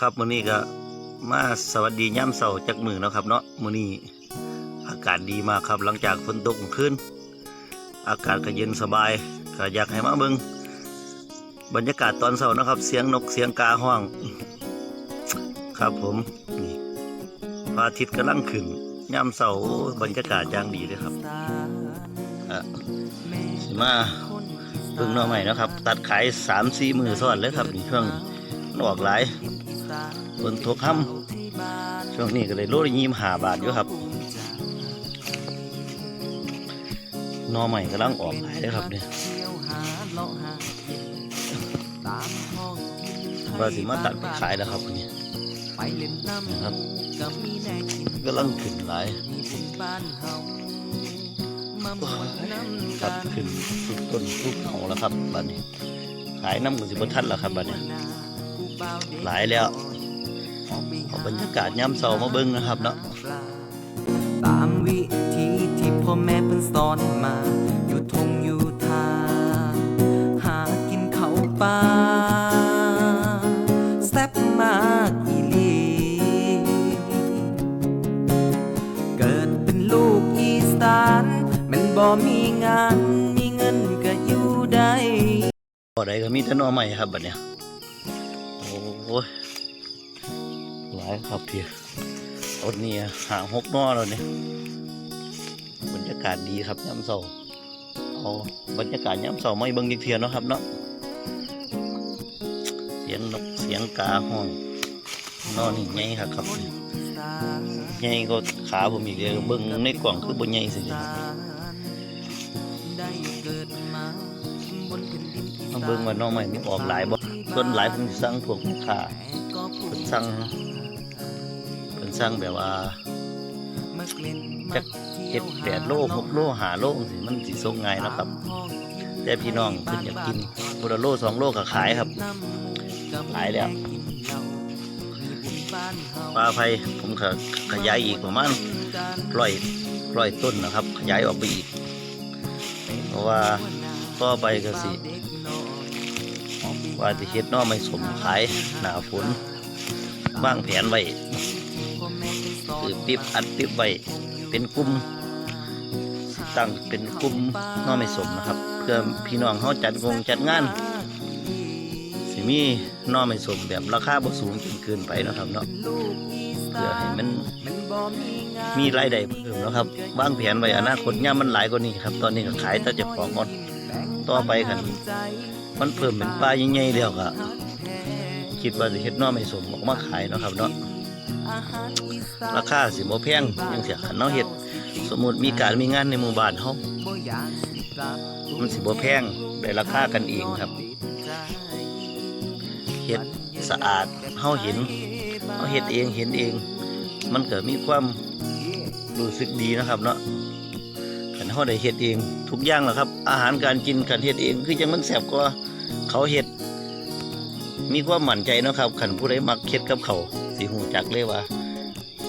ครับมื้อนี้ก็มาสวัสดีย่ำเสาจากมือเนาะครับเนาะมื้อนี้อากาศดีมากครับหลังจากฝนตกขึ้น อากาศก็เย็นสบายก็อยากให้มาเบิ่งบรรยากาศตอนเช้านะครับ เสียงนกเสียงกาห้อง ครับผมนี่พระอาทิตย์กำลังขึ้นย่ำเสาบรรยากาศอย่างดีเลยครับอะสิมาเบิ่งหน่อใหม่นะครับ ตัดขายสามสี่มือซ้อนเลยครับนี่ช่วงมันอกหลาย ฝนตกค่ำช่วงนี้ก็เลยโลละยี่สิบหาบาทอยู่ครับนอใหม่กำลังออกขายเลยครับเนี่ยว่าสิมาตัดไปขายแล้วครับเนี่ยนะครับกำลังขึ้นหลายครับขึ้นทุกต้นทุกเขาแล้วครับบัดนี้ ขายน้ำกับสิบทันแล้วครับบัดนี้ หลายแล้วเอาบรรยากาศย่ำเสามาเบิ่งนะครับเนาะตามวิธีที่พ่อแม่เพิ่นสอนมาอยู่ทงอยู่ทาหากินเขาวป่าแซ่บมากอีหลีเกิดเป็นลูกอีสานแมันบ่มีงานมีเงินก็อยู่ได้บ่อใดก็มีแต่หน่อใหม่ครับบัดเนี้ยโอ้ยหลายครับพี่ต้นนี้หาหกนอแล้วเนี่ยบรรยากาศดีครับย่ำเสาเอาบรรยากาศย่ำเสาไม่เบิ่งอีกเทียเนาะครับเนาะเสียงนกเสียงกาห้องนอนนี่ไงครับครับไงก็ขาผมอีกเลยเบิ่งในกล่องคือบนไงสิได้เกิดมาบนแผ่นดินอีต้องสานเบิ่งว่าน้องใหม่มีออกหลายบ่ ส่วนหลายเพิ่นสิสั่งพวกแม่ค้าก็ผู้เพิ่นสั่งเพิ่นสั่งแบบว่ามาเจักเจ็ดแปดโลหกโลหาโลสิมันสิส่งง่ายนะครับ แต่พี่น้องเพิ่นอยากกินพุละโลสองโลก็ขายครับ ขายแล้วปลาไฟผมขขยายอีกประมาณร้อยร้อยต้นนะครับ ขยายออกไปอีก เพราะว่าต่อไปก็สิ ว่าจะเฮ็ดน้อไม่สมขายหนาฝนวางแผนไว้คือปิบอัดปิบไว้เป็นกลุ่มตั้งเป็นกลุ่มน้อไม่สมนะครับ เพื่อพี่น้องเขาจัดงงจัดงานสิมีน้อไม่สมแบบราคาบ่สูงจนเกินไปนะครับเนาะเพื่อให้มันมีรายได้เพิ่มนะครับวางแผนไว้อนาคตย่ามมันหลายกว่านี้ครับ ตอนนี้ก็ขายแต่จะของก่อนต่อไปคัน มันเพิ่มเป็นปลาใหญ่ๆแล้วก็คิดว่าจะเฮ็ดน้อไม่สมออกมาขายเนาะครับเนาะราคาสิบ่แพงจังเสียคันเนาะเฮ็ดสมมุติมีการมีงานในหมู่บ้านเฮามันสิบ่แพงได้ราคากันเองครับเฮ็ดสะอาดเฮาเห็นเฮาเฮ็ดเองเห็นเอง มันก็มีความรู้สึกดีนะครับเนาะ คันเฮาได้เฮ็ดเองทุกอย่างแหละครับ อาหารการกินคันเฮ็ดเอง คือจังมันแซ่บกว่าเขาเฮ็ดมีความมั่นใจนะครับคันผู้ใดมักเฮ็ดกับเขาสิฮู้จักเลยว่า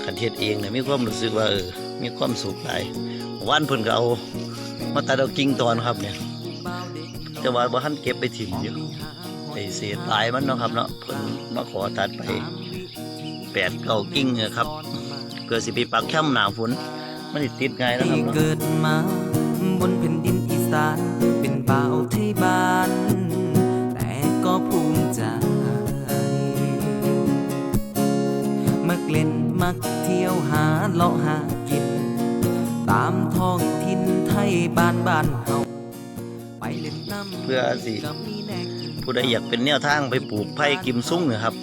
คันเฮ็ดเองเนี่ยมีความรู้สึกว่าเออมีความสุขหลายวันเพิ่นก็เอามาตัดเอากิ่งตอนครับเนี่ยแต่ว่าบ่ทันเก็บไปถิ่มอยู่ไอเศษลายมันเนาะครับเนาะเพิ่นมาขอตัดไปแปดเก้ากิ่งนี่ยครับเพื่อสิไปปักแคมหนาฝน มันสิติดง่ายนะครับที่เนาะเกิดมา บนแผ่นดินอีสานเป็นบ่าวไทยบ้าน แต่ก็ภูมิใจ มักเล่นมักเที่ยวหาเลาะหากิน ตามท้องถิ่นไทยบ้านบ้านเฮาไปเล่นน้ำเพื่อสิก็มีแน่กินผู้ใดอยากเป็นแนวทางไปปลูกไผ่กิมซุ้งเนะครับ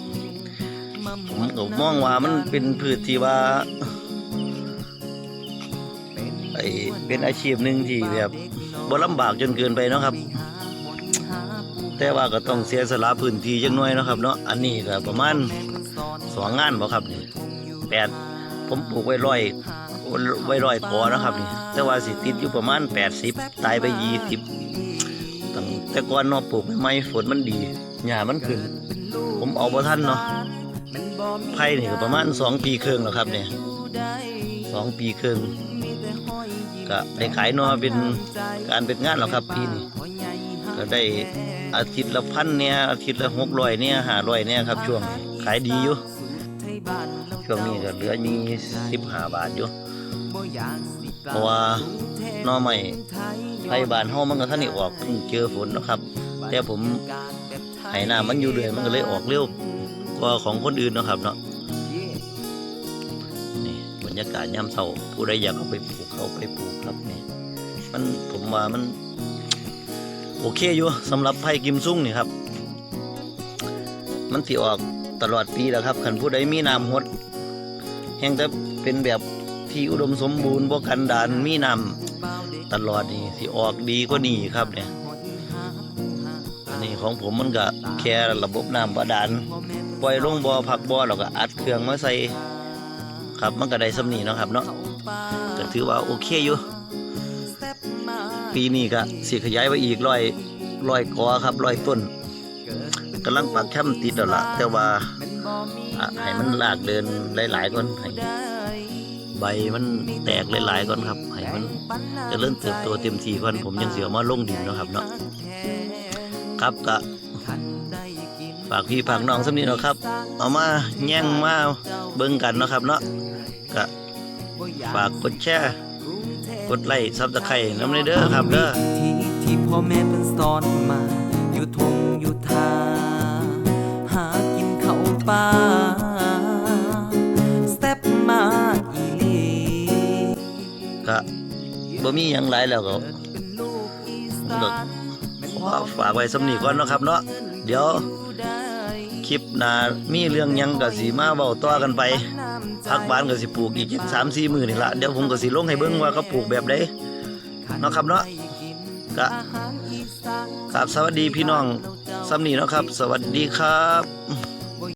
ผมก็มองว่ามันเป็นพืชที่ว่า ไอเป็นอาชีพหนึ่งที่แบบบ่ลำบากจนเกินไปเนาะครับ แต่ว่าก็ต้องเสียสละพื้นที่จังน้อยเนาะครับเนาะอันนี้ก็ประมาณสองงานบ่ครับนี่แปดผมปลูกไว้ร้อยไว้ร้อยกอนะครับนี่แต่ว่าสิติดอยู่ประมาณแปดสิบตายไปยี่สิบตั้งแต่ก่อนเนาะปลูกใหม่ฝนมันดีหญ้ามันขึ้น ผมเอาบ่ทันเนาะไผ่นี่ก็ประมาณสองปีครึ่งแล้วครับเนี่ยสองปีครึ่ง ก็ได้ขายนาะเป็นการเป็นงานแล้วครับปีนี้ก็ได้อาทิตย์ละพันเนี่ยอาทิตย์ละหกร้อยเนี่ยหาร้อยเนี่ยครับ ช่วงขายดีอยู่ช่วงนี้ก็เหลือมีสิบห้าบาทอยู่เพราะว่านอใหม่ไผ่บานเฮามันก็ท่านนี่ออกเพิ่งเจอฝนนะครับ แต่ผมให้น้ำมันอยู่เรื่อยมันก็เลยออกเร็วกว่าของคนอื่นนะครับเนาะ รรยากาศยามเช้าผู้ใดอยากเอาไปปลูกเขาไปปลูกครับนี่มันผมว่ามัน โอเคอยู่สำหรับไผ่กิมซุ่งนี่ครับ มันสิออกตลอดปีแล้วครับคันผู้ใดมีน้ำหดแห่งแต่เป็นแบบที่อุดมสมบูรณ์บ่กันดานมีน้ำตลอดนี่สิออกดีกว่านี้ครับเนี่ยอันนี้ของผมมันก็แค่ระบบน้ำบาดาลปล่อยลงบ่อพักบ่อแล้วก็อัดเครื่องมาใส่ ครับ มันก็ได้สำนีเนาะครับเนาะก็ถือว่าโอเคอยู่ ปีนี้ก็สิขยายไปอีกร้อยร้อยกอครับร้อยต้นกำลังปักแคมติดแล้วล่ะแต่ว่าให้มันลากเดินหลายๆก่อนให้ใบมันแตกหลายๆก่อนครับให้มันจะเริ่มเติบโตเต็มทีก่อนผมยังเสียมาลงดินนะครับเนาะครับก็ฝากพี่ฝากน้องสำนีเนะครับ เอามาแย่งมาเบิ่งกันนะครับเนาะ ฝากกดแชร์กดไลค์ซับสไครต์น้ำในเด้อครับเด้อที่ที่พ่อแม่เพิ่นสอนมาอยู่ทุ่งอยู่ทาหากินเขาปลาสเต็ปมาอีลีก็บ่มีหยังหลายแล้วก็ขอฝากไว้สำนีก่อนเนาะครับเนาะเดี๋ยว คลิปหนามีเรื่องหยังก็สิมาเว้าต่อกันไปพักบ้านก็สิปลูกอีกสามสี่มื้อนี่ละเดี๋ยวผมก็สิลงให้เบิ่งว่าเขาปลูกแบบใดเนาะครับเนาะก็ครับสวัสดีพี่น้องซ้ำนี่เนาะครับ สวัสดีครับ